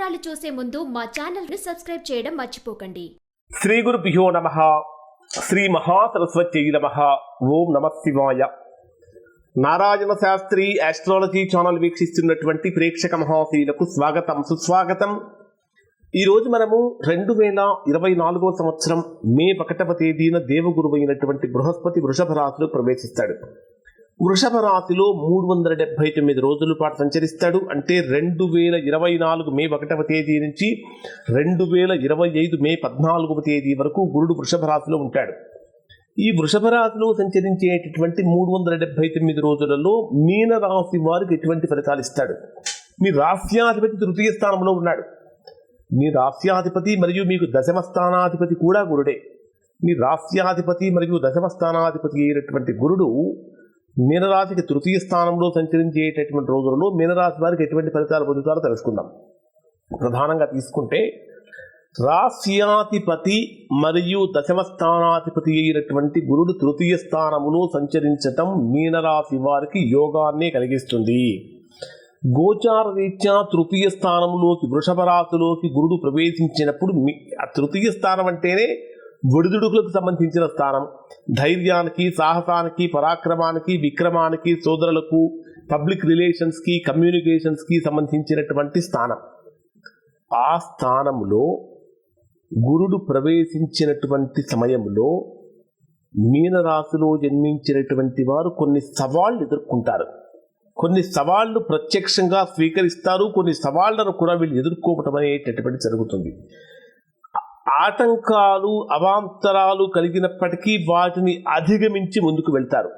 వివరాలు చూసే ముందు మా ఛానల్ని సబ్స్క్రైబ్ చేయడం మర్చిపోకండి. శ్రీ గురుభ్యో నమ. శ్రీ మహాసరస్వత్యై నమ. ఓం నమ శివాయ. నారాయణ శాస్త్రి ఆస్ట్రాలజీ ఛానల్ వీక్షిస్తున్నటువంటి ప్రేక్షక మహాశీలకు స్వాగతం సుస్వాగతం. ఈరోజు మనము రెండు వేల ఇరవై నాలుగో సంవత్సరం మే ఒకటవ తేదీన దేవగురువైనటువంటి బృహస్పతి వృషభ రాశిలో ప్రవేశిస్తాడు. వృషభ రాశిలో మూడు వందల డెబ్బై తొమ్మిది రోజుల పాటు సంచరిస్తాడు. అంటే రెండు వేల ఇరవై నాలుగు మే ఒకటవ తేదీ నుంచి రెండు వేల ఇరవై ఐదు మే పద్నాలుగవ తేదీ వరకు గురుడు వృషభ రాశిలో ఉంటాడు. ఈ వృషభ రాశిలో సంచరించేటటువంటి మూడు వందల డెబ్బై తొమ్మిది రోజులలో మీన రాశి వారికి ఎటువంటి ఫలితాలు ఇస్తాడు? మీ రాశ్యాధిపతి తృతీయ స్థానంలో ఉన్నాడు. మీ రాశ్యాధిపతి మరియు మీకు దశమ స్థానాధిపతి కూడా గురుడే. మీ రాశ్యాధిపతి మరియు దశమ స్థానాధిపతి అయినటువంటి గురుడు మీనరాశికి తృతీయ స్థానంలో సంచరించేటటువంటి రోజులలో మీనరాశి వారికి ఎటువంటి ఫలితాలు పొందుతారో తెలుసుకుందాం. ప్రధానంగా తీసుకుంటే రాశ్యాధిపతి మరియు దశమ స్థానాధిపతి అయినటువంటి గురుడు తృతీయ స్థానములో సంచరించటం మీనరాశి వారికి యోగాన్ని కలిగిస్తుంది. గోచార రీత్యా తృతీయ స్థానంలోకి వృషభ రాశిలోకి గురుడు ప్రవేశించినప్పుడు మీ తృతీయ స్థానం అంటేనే ఒడిదుడుకులకు సంబంధించిన స్థానం. ధైర్యానికి సాహసానికి పరాక్రమానికి విక్రమానికి సోదరులకు పబ్లిక్ రిలేషన్స్కి కమ్యూనికేషన్స్కి సంబంధించినటువంటి స్థానం. ఆ స్థానంలో గురుడు ప్రవేశించినటువంటి సమయంలో మీనరాశిలో జన్మించినటువంటి వారు కొన్ని సవాళ్ళు ఎదుర్కొంటారు. కొన్ని సవాళ్ళు ప్రత్యక్షంగా స్వీకరిస్తారు కొన్ని సవాళ్ళను కూడా వీళ్ళు ఎదుర్కోవటం అనేటటువంటి జరుగుతుంది. ఆటంకాలు అవాంతరాలు కలిగినప్పటికీ వాటిని అధిగమించి ముందుకు వెళ్తారు.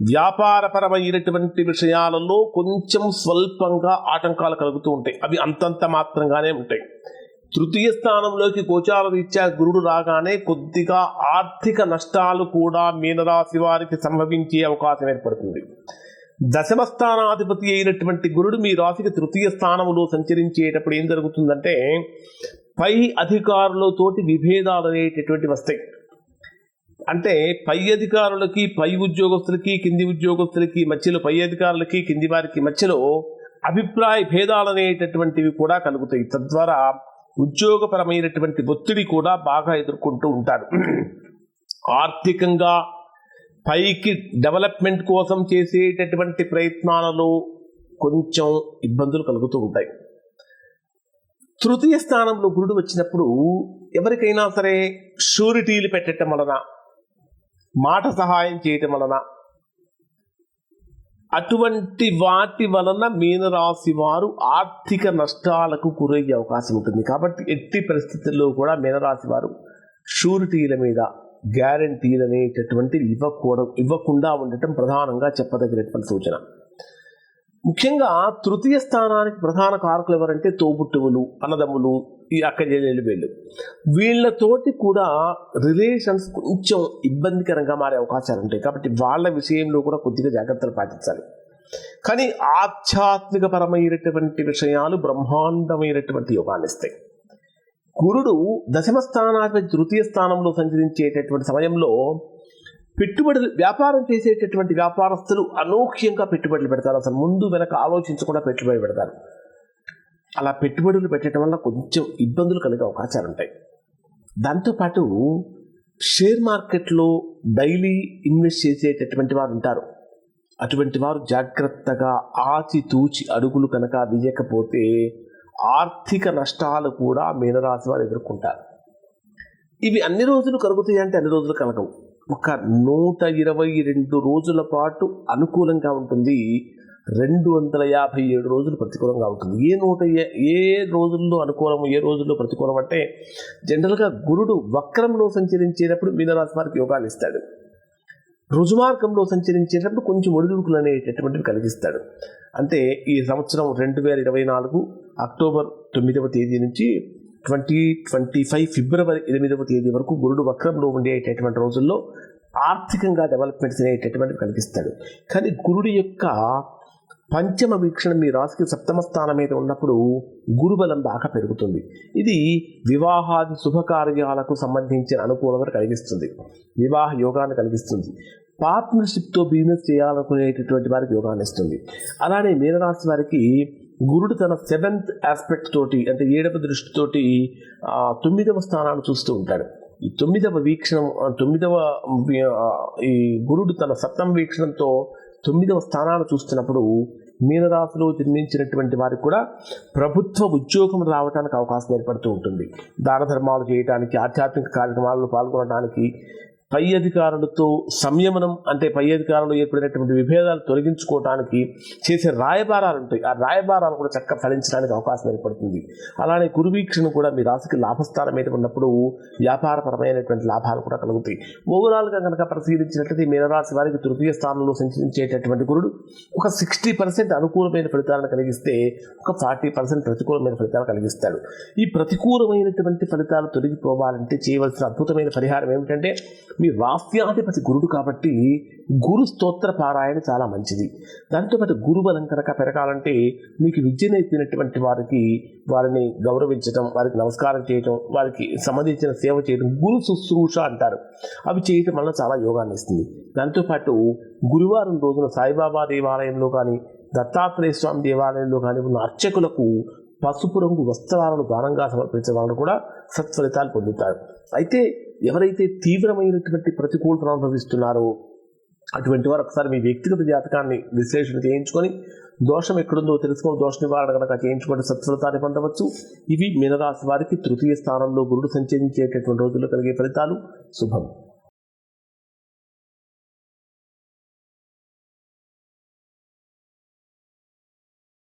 వ్యాపారపరమైనటువంటి విషయాలలో కొంచెం స్వల్పంగా ఆటంకాలు కలుగుతూ ఉంటాయి. అవి అంతంత మాత్రంగానే ఉంటాయి. తృతీయ స్థానంలోకి గోచార రీత్యా గురుడు రాగానే కొద్దిగా ఆర్థిక నష్టాలు కూడా మీనరాశి వారికి సంభవించే అవకాశం ఏర్పడుతుంది. దశమ స్థానాధిపతి అయినటువంటి గురుడు మీ రాశికి తృతీయ స్థానంలో సంచరించేటప్పుడు ఏం జరుగుతుందంటే పై అధికారులతోటి విభేదాలు అనేటటువంటి వస్తాయి. అంటే పై అధికారులకి పై ఉద్యోగస్తులకి కింది ఉద్యోగస్తులకి మధ్యలో పై అధికారులకి కింది వారికి మధ్యలో అభిప్రాయ భేదాలు అనేటటువంటివి కూడా కలుగుతాయి. తద్వారా ఉద్యోగపరమైనటువంటి ఒత్తిడి కూడా బాగా ఎదుర్కొంటూ ఉంటారు. ఆర్థికంగా పైకి డెవలప్మెంట్ కోసం చేసేటటువంటి ప్రయత్నాలలో కొంచెం ఇబ్బందులు కలుగుతూ ఉంటాయి. తృతీయ స్థానంలో గురుడు వచ్చినప్పుడు ఎవరికైనా సరే షూరిటీలు పెట్టడం వలన మాట సహాయం చేయటం వలన అటువంటి వాటి వలన మీనరాశి వారు ఆర్థిక నష్టాలకు గురయ్యే అవకాశం ఉంటుంది. కాబట్టి ఎట్టి పరిస్థితుల్లో కూడా మీనరాశి వారు షూరిటీల మీద గ్యారంటీలు అనేటటువంటివి ఇవ్వకూడదు ఇవ్వకుండా ఉండటం ప్రధానంగా చెప్పదగినటువంటి సూచన. ముఖ్యంగా తృతీయ స్థానానికి ప్రధాన కారకులు ఎవరంటే తోబుట్టువులు అన్నదమ్ములు ఈ అక్క చెల్లెలు వీళ్ళు. వీళ్ళతోటి కూడా రిలేషన్స్ కొంచెం ఇబ్బందికరంగా మారే అవకాశాలు ఉంటాయి. కాబట్టి వాళ్ళ విషయంలో కూడా కొద్దిగా జాగ్రత్తలు పాటించాలి. కానీ ఆధ్యాత్మికపరమైనటువంటి విషయాలు బ్రహ్మాండమైనటువంటి యోగాన్ని ఇస్తాయి. గురుడు దశమ స్థానాధిపతి తృతీయ స్థానంలో సంచరించేటటువంటి సమయంలో పెట్టుబడులు వ్యాపారం చేసేటటువంటి వ్యాపారస్తులు అనూహ్యంగా పెట్టుబడులు పెడతారు. అసలు ముందు వెనక ఆలోచించకుండా పెట్టుబడి పెడతారు. అలా పెట్టుబడులు పెట్టడం వల్ల కొంచెం ఇబ్బందులు కలిగే అవకాశాలు ఉంటాయి. దాంతోపాటు షేర్ మార్కెట్లో డైలీ ఇన్వెస్ట్ చేసేటటువంటి వారు ఉంటారు. అటువంటి వారు జాగ్రత్తగా ఆచితూచి అడుగులు కనుక వేయకపోతే ఆర్థిక నష్టాలు కూడా మీనరాశి వారు ఎదుర్కొంటారు. ఇవి అన్ని రోజులు కలుగుతాయి అంటే అన్ని రోజులు కలగవు. ఒక నూట ఇరవై రెండు రోజుల పాటు అనుకూలంగా ఉంటుంది. రెండు వందల యాభై ఏడు రోజులు ప్రతికూలంగా ఉంటుంది. ఏ నూట ఏ- రోజుల్లో అనుకూలం ఏ రోజుల్లో ప్రతికూలం అంటే జనరల్గా గురుడు వక్రంలో సంచరించేటప్పుడు మీనరాశి వారికి యోగాలు ఇస్తాడు. రుజుమార్గంలో సంచరించేటప్పుడు కొంచెం ఒడిదుడుకులు అనేటటువంటివి కలిగిస్తాడు. అంటే ఈ సంవత్సరం రెండు వేల ఇరవై నాలుగు అక్టోబర్ తొమ్మిదవ తేదీ నుంచి ట్వంటీ ట్వంటీ ఫైవ్ ఫిబ్రవరి ఎనిమిదవ తేదీ వరకు గురుడు వక్రంలో ఉండేటటువంటి రోజుల్లో ఆర్థికంగా డెవలప్మెంట్స్ అనేటటువంటివి కలిగిస్తాడు. కానీ గురుడు యొక్క పంచమ వీక్షణ మీ రాశికి సప్తమ స్థానం మీద ఉన్నప్పుడు గురుబలం బాగా పెరుగుతుంది. ఇది వివాహాది శుభకార్యాలకు సంబంధించిన అనుకూలతను కలిగిస్తుంది. వివాహ యోగాన్ని కలిగిస్తుంది. పార్ట్నర్షిప్తో బిజినెస్ చేయాలనుకునేటటువంటి వారికి యోగాన్ని ఇస్తుంది. అలానే మీనరాశి వారికి గురుడు తన సెవెంత్ ఆస్పెక్ట్ తోటి అంటే ఏడవ దృష్టితోటి ఆ, తొమ్మిదవ స్థానాన్ని చూస్తూ ఉంటాడు. ఈ తొమ్మిదవ వీక్షణం తొమ్మిదవ ఈ గురుడు తన సప్తమ వీక్షణంతో తొమ్మిదవ స్థానాన్ని చూస్తున్నప్పుడు మీనరాశిలో జన్మించినటువంటి వారికి కూడా ప్రభుత్వ ఉద్యోగం రావడానికి అవకాశం ఏర్పడుతూ ఉంటుంది. దాన ధర్మాలు చేయడానికి ఆధ్యాత్మిక కార్యక్రమాల్లో పాల్గొనడానికి పై అధికారులతో సంయమనం అంటే పై అధికారులు ఏర్పడినటువంటి విభేదాలు తొలగించుకోవడానికి చేసే రాయబారాలు ఉంటాయి. ఆ రాయబారాలు కూడా చక్కగా ఫలించడానికి అవకాశం ఏర్పడుతుంది. అలానే గురువీక్షణ కూడా మీ రాశికి లాభస్థానం అయితే ఉన్నప్పుడు వ్యాపారపరమైనటువంటి లాభాలు కూడా కలుగుతాయి. ఓవరాల్గా కనుక పరిశీలించినట్లయితే మీనరాశి వారికి తృతీయ స్థానంలో సంచరించేటటువంటి గురుడు ఒక సిక్స్టీ పర్సెంట్ అనుకూలమైన ఫలితాలను కలిగిస్తే ఒక ఫార్టీ పర్సెంట్ ప్రతికూలమైన ఫలితాలు కలిగిస్తాడు. ఈ ప్రతికూలమైనటువంటి ఫలితాలు తొలగిపోవాలంటే చేయవలసిన అద్భుతమైన పరిహారం ఏమిటంటే మీ రాస్యాధిపతి గురుడు కాబట్టి గురు స్తోత్ర పారాయణ చాలా మంచిది. దాంతోపాటు గురు బలం కనుక పెరగాలంటే మీకు విద్య నేర్పినటువంటి వారికి వారిని గౌరవించడం వారికి నమస్కారం చేయటం వారికి సంబంధించిన సేవ చేయడం గురు శుశ్రూష అంటారు. అవి చేయటం వల్ల చాలా యోగాన్ని ఇస్తుంది. దాంతోపాటు గురువారం రోజున సాయిబాబా దేవాలయంలో కానీ దత్తాత్రేయ స్వామి దేవాలయంలో కానీ ఉన్న అర్చకులకు పసుపు రంగు వస్త్రాలను దానంగా సమర్పించడం వలన కూడా సత్ఫలితాలు పొందుతారు. అయితే ఎవరైతే తీవ్రమైనటువంటి ప్రతికూలతను అనుభవిస్తున్నారో అటువంటి వారు ఒకసారి మీ వ్యక్తిగత జాతకాన్ని విశ్లేషణ చేయించుకొని దోషం ఎక్కడుందో తెలుసుకొని దోష నివారణ కనుక చేయించుకుంటే సత్ఫలితాన్ని పొందవచ్చు. ఇవి మీనరాశి వారికి తృతీయ స్థానంలో గురుడు సంచరించేటటువంటి రోజుల్లో కలిగే ఫలితాలు. శుభం.